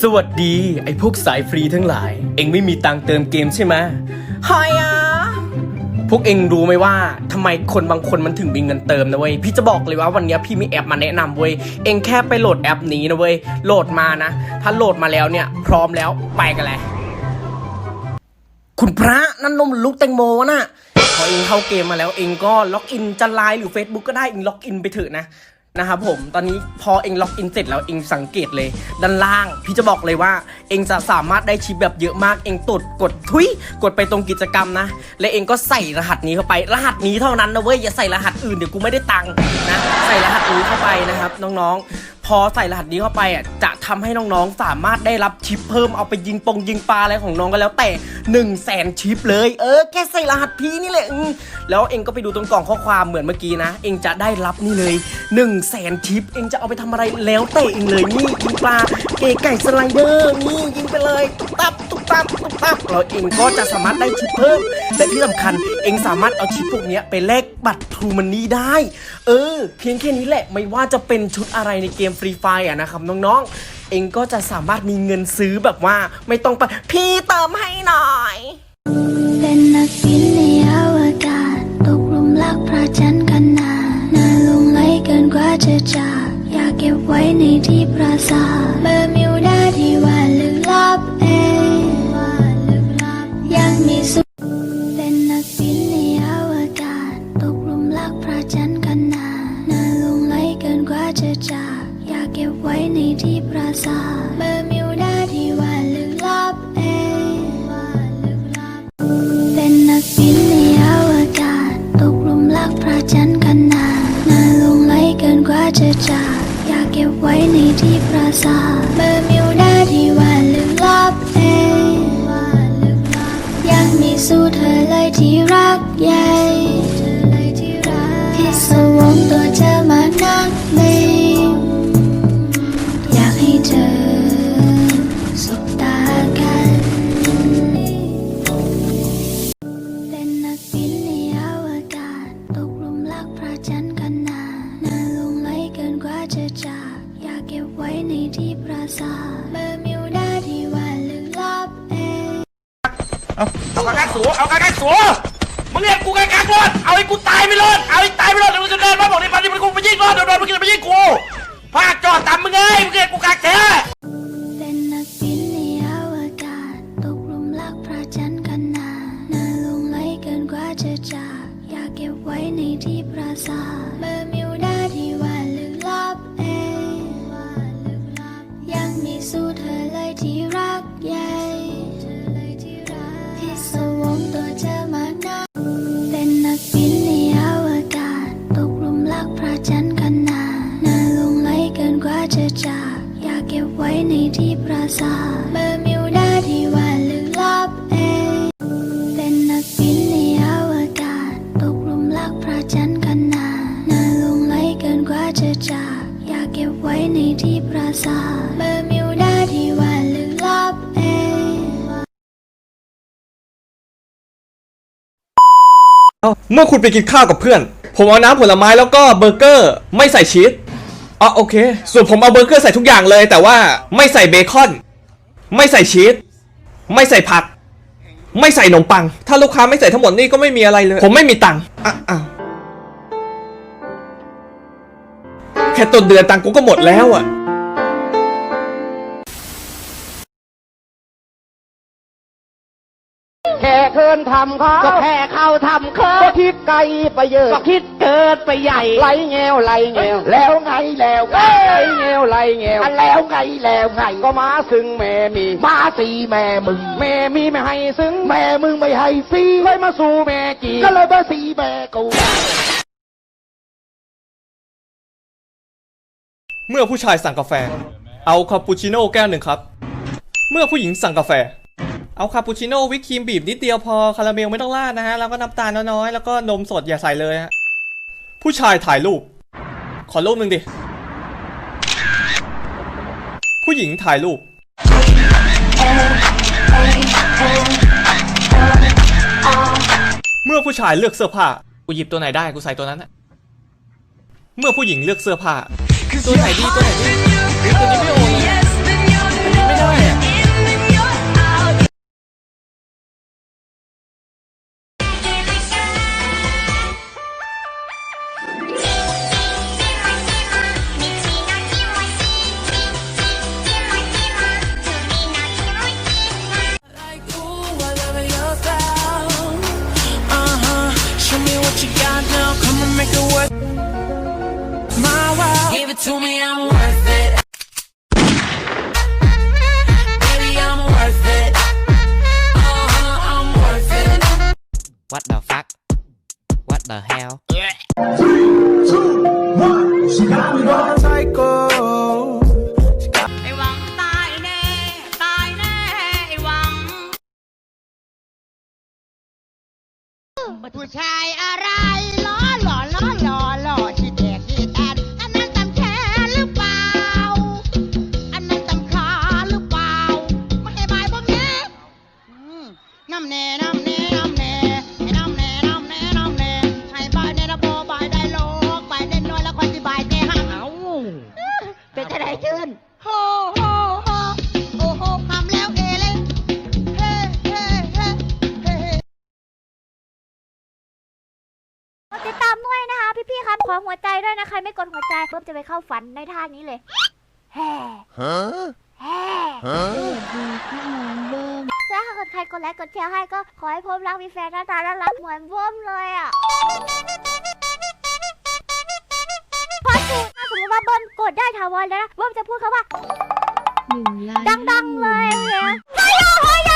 สวัสดี ไอ้พวกสายฟรีทั้งหลาย เอ็งไม่มีตังเติมเกมใช่ไหมฮายอะพวกเอ็งรู้ไหมว่าทำไมคนบางคนมันถึงมีเงินเติมนะเว้ยพี่จะบอกเลยว่าวันนี้พี่มีแอปมาแนะนำเว้ยเอ็งแค่ไปโหลดแอปนี้นะเว้ยโหลดมานะ ถ้าโหลดมาแล้วเนี่ย พร้อมแล้วไปกันเลยคุณพระนั่นนมลูกแตงโมน่ะพอเองเข้าเกมมาแล้วเองก็ล็อกอินจะไลน์หรือ Facebook ก็ได้เองล็อกอินไปเถอะนะ นะครับผมตอนนี้พอเองล็อกอินเสร็จแล้วเองสังเกตเลย ด้านล่าง พี่จะบอกเลยว่า เองจะสามารถได้ชิปแบบเยอะมากเองตดกดทุยกดไปตรงกิจกรรมนะ และเองก็ใส่รหัสนี้เข้าไป รหัสนี้เท่านั้นนะเว้ยอย่าใส่รหัสอื่นเดี๋ยวกูไม่ได้ตังค์นะใส่รหัสนี้เข้าไปนะครับน้องๆ พอใส่รหัสนี้เข้าไปอะจะ ทำให้น้องๆ สามารถได้รับชิปเพิ่มเอาไปยิงปงยิงปลาอะไรของน้องก็แล้วแต่1นึ่งแสนชิปเลย เออแค่ใส่รหัสพีนี่แหละอืมแล้วเองก็ไปดูตรงกล่องข้อความเหมือนเมื่อกี้นะ เองจะได้รับนี่เลย1นึ่งแสนชิป เองจะเอาไปทำอะไรแล้วแต่เองเลยนี่ยิงปลาเก๋ไก่สไลเดอร์นี่ยิงไปเลยตุ๊บตับตุ๊บตับตุ๊บตับแล้วเองก็จะสามารถได้ชิปเพิ่มและที่สำคัญเองสามารถเอาชิปพวกนี้ไปแลกบัตรทรูมันนี่ได้ เออ เพียงแค่นี้แหละไม่ว่าจะเป็นชุดอะไรในเกมฟรีไฟอะนะครับน้องๆ เองก็จะสามารถมีเงินซื้อแบบว่า ไม่ต้องไปพี่เติมให้หน่อย เป็นนักบินในอวกาศตกหลุมรักพระจันทร์กันนานน่าหลงไหลเกินกว่าจะจากอยากเก็บไว้ในที่ปราสาท ที่ปราสาทเบอร์มิวดาที่ว่าลึกลับเองเป็นนักบินในอวกาศ ตกหลุมรักพระจันทร์กันนานน่าหลงไหลเกินกว่าจะจากอยากเก็บไว้ในที่ปราสาทเบอร์มิวดาที่ว่าลึกลับเองยังมีสู้เธอเลยที่รักใหญ่พิศ สัวเอากระกักสัวมึงเรียกกูกระกักรอดเอาไอ้กูตายไปรอดเอาไอ้ตายไปรอดเดี๋ยวมึงจะเดินมาบอกในพันนี่มันกูไปยิงรอดเดี๋ยวโดนมึงจะไปยิงกูภาคจอดตามมึงเอ้ยมึงเรียกกูกากแท้เป็นนักบินในอวกาศตกหลุมรักพระจันทร์กันนานน่าหลงไหลเกินกว่าจะจากอยากเก็บไว้ในที่ปราสาท ในที่ปราสาทเบอร์มิวดาที่ว่าลึกลับเองเป็นนักบินในอวกาศ ตกหลุมรักพระจันทร์กันนานนาหลงไหลเกินกว่าจะจากอยากเก็บไว้ในที่ปราสาทเบอร์มิวดาที่ว่าลึกลับเองเมื่อคุณไปกินข้าวกับเพื่อน ผมเอาน้ำผลไม้แล้วก็เบอร์เกอร์ ไม่ใส่ชีส อ๋อโอเค ส่วนผมเอาเบอร์เกอร์ใส่ทุกอย่างเลย แต่ว่าไม่ใส่เบคอน ไม่ใส่ชีสไม่ใส่ผัก ไม่ใส่ขนมปัง ถ้าลูกค้าไม่ใส่ทั้งหมดนี่ก็ไม่มีอะไรเลย ผมไม่มีตังค์อะอ้าวแค่ต้นเดือนตังค์กูก็หมดแล้วอะแค่เคินทำเขาก็แค่เข้าทำเขาก็คิด ไกลไปเยอะก็คิดเกิดไปใหญ่ไหลแงวไหลแงวแล้วไงแล้วไงไหลแงวไหลแงวอันแล้วไงแล้วไงก็มาซึ่งแม่มี มาสีแม่มึง แม่มีไม่ให้ซึ่งแม่มึงไม่ให้ซีเลยมาสู่แม่จีก็เลยมาสีแม่กูเมื่อผู้ชายสั่งกาแฟ เอาคาปูชิโน่แก้วหนึ่งครับ เมื่อผู้หญิงสั่งกาแฟ เอาคาปูชิโน่วิปครีมบีบนิดเดียวพอคาราเมลไม่ต้องราดนะฮะแล้วก็น้ำตาลน้อยๆแล้วก็นมสดอย่าใส่เลยฮะผู้ชายถ่ายรูป ขอรูปหนึ่งดิ ผู้หญิงถ่ายรูป เมื่อผู้ชายเลือกเสื้อผ้ากูหยิบตัวไหนได้กูใส่ตัวนั้นนะเมื่อผู้หญิงเลือกเสื้อผ้าตัวไหนดีตัวไหนดีหรือตัวนี้ไม่โอ it to me, I'm worth it. Baby, I'm worth it. Uh-huh, I'm worth it. What the fuck What the hell ไอ้หวังตายแน่ ตายแน่ ไอ้หวัง ผู้ชายอะไร นอันนั้นตำแค่ ครับขอหัวใจด้วยนะใครไม่กดหัวใจเพิ่มจะไปเข้าฝันในท่านี้เลยแฮ่แฮ่ถ้าเกิดใครกดไลค์กดแชร์ให้ก็ขอให้ผมรักมีแฟนหน้าตาน่ารักเหมือนผมเลยอะพอสูถ้าสมมติว่าเบิ้ลกดได้ถาวรแล้วนะเบิ้ลจะพูดคำว่าดังๆเลยโอเคฮอยโยฮอยโย